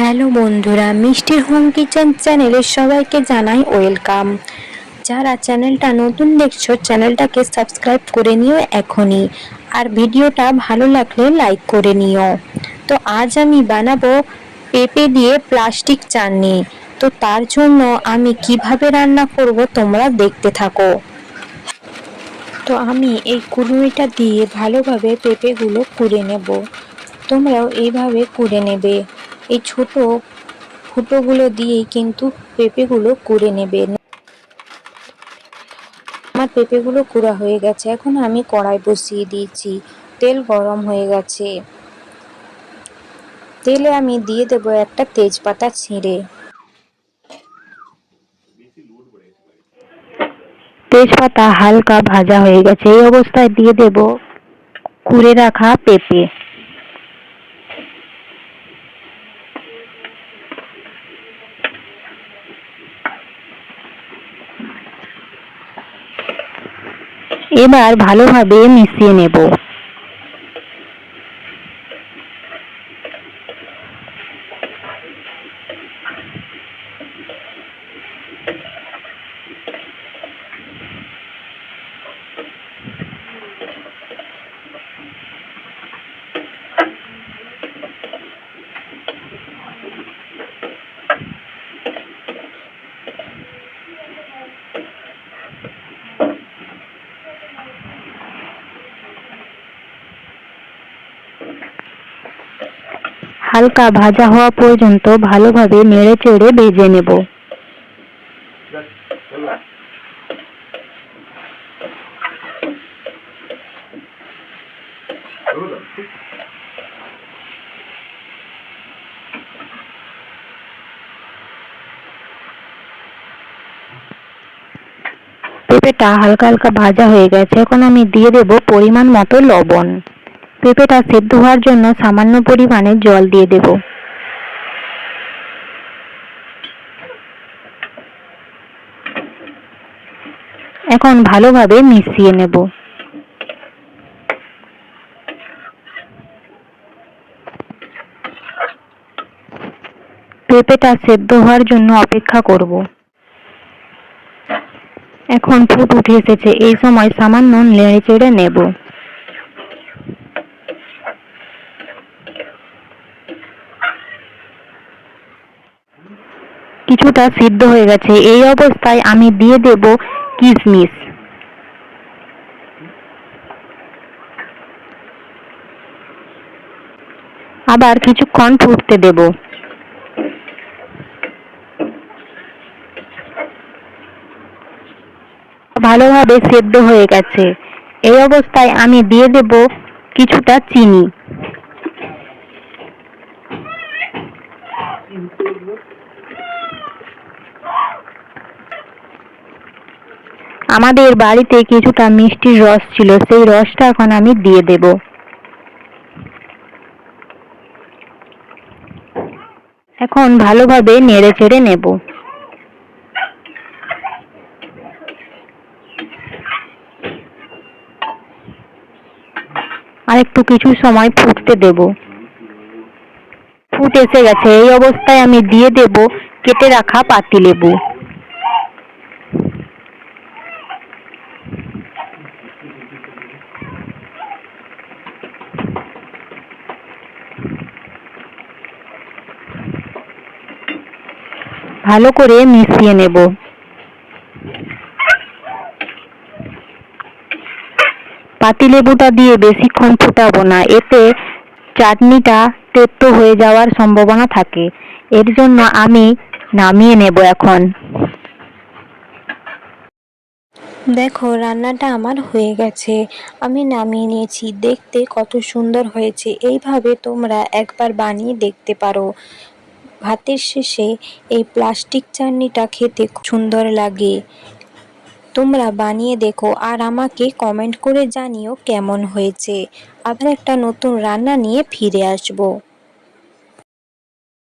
Hello বন্ধুরা মিষ্টির home kitchen চ্যানেলে সবাইকে জানাই ওয়েলকাম। যারা চ্যানেলটা নতুন দেখছ, চ্যানেলটাকে সাবস্ক্রাইব করে নিও এখনই। আর ভিডিওটা ভালো লাগলে লাইক করে নিও। তো আজ আমি বানাবো পেঁপে দিয়ে প্লাস্টিক চাটনি। তো তার জন্য আমি কীভাবে রান্না করব তোমরা দেখতে থাকো। তো আমি এই কুড়ুমিটা দিয়ে ভালোভাবে পেঁপেগুলো কুড়ে নেব। তোমরাও এইভাবে কুড়ে নেবে। এই ছোট ফুটোগুলো দিয়েই কিন্তু পেঁপেগুলো কুড়ে নেবে। আমার পেঁপেগুলো কুড়া হয়ে গেছে। এখন আমি কড়াই বসিয়ে দিয়েছি। তেল গরম হয়ে গেছে। তেলে আমি দিয়ে দেব একটা তেজপাতা ছিঁড়ে। তেজপাতা হালকা ভাজা হয়ে গেছে। এই অবস্থায় দিয়ে দেব কুড়ে রাখা পেঁপে। এবার ভালোভাবে মিশিয়ে নেব। হালকা ভাজা হওয়া পর্যন্ত ভালোভাবে নেড়ে চেড়ে ভেজে নেব। পেঁপেটা হালকা হালকা ভাজা হয়ে গেছে। এখন আমি দিয়ে দেব পরিমাণ মতো লবণ। পেঁপেটা সেদ্ধ হওয়ার জন্য সামান্য পরিমাণে জল দিয়ে দেব। এখন ভালোভাবে মিশিয়ে নেব। পেঁপেটা সেদ্ধ হওয়ার জন্য অপেক্ষা করব। এখন ফুট উঠে এসেছে, এই সময় সামান্য নেড়ে চেড়ে নেব। কিছুটা সিদ্ধ হয়ে গেছে। এই অবস্থায় আমি দিয়ে দেব কিশমিশ আবার কিছুক্ষণ ফুটতে দেব। ভালোভাবে সেদ্ধ হয়ে গেছে। এই অবস্থায় আমি দিয়ে দেব কিছুটা চিনি। আমাদের বাড়িতে কিছুটা মিষ্টির রস ছিল, সেই রসটা এখন আমি দিয়ে দেব। এখন ভালোভাবে নেড়ে চেড়ে নেব। আর একটু কিছু সময় ফুটতে দেব। ফুট এসে গেছে, এই অবস্থায় আমি দিয়ে দেব কেটে রাখা পাতিলেবু। ভালো করে মিশিয়ে নেব। পাতিলেবুটা দিয়ে বেশিক্ষণ ফোটাবো না, এতে চাটনিটা তেতো হয়ে যাওয়ার সম্ভাবনা থাকে। এর জন্য আমি নামিয়ে নেব এখন। দেখো, রান্নাটা আমার হয়ে গেছে। আমি নামিয়ে নিয়েছি। দেখতে কত সুন্দর হয়েছে। এইভাবে তোমরা একবার বানিয়ে দেখতে পারো। ভাতের শেষে এই প্লাস্টিক চাটনিটা খেতে সুন্দর লাগে। তোমরা বানিয়ে দেখো আর আমাকে কমেন্ট করে জানিও কেমন হয়েছে। আবার একটা নতুন রান্না নিয়ে ফিরে আসব।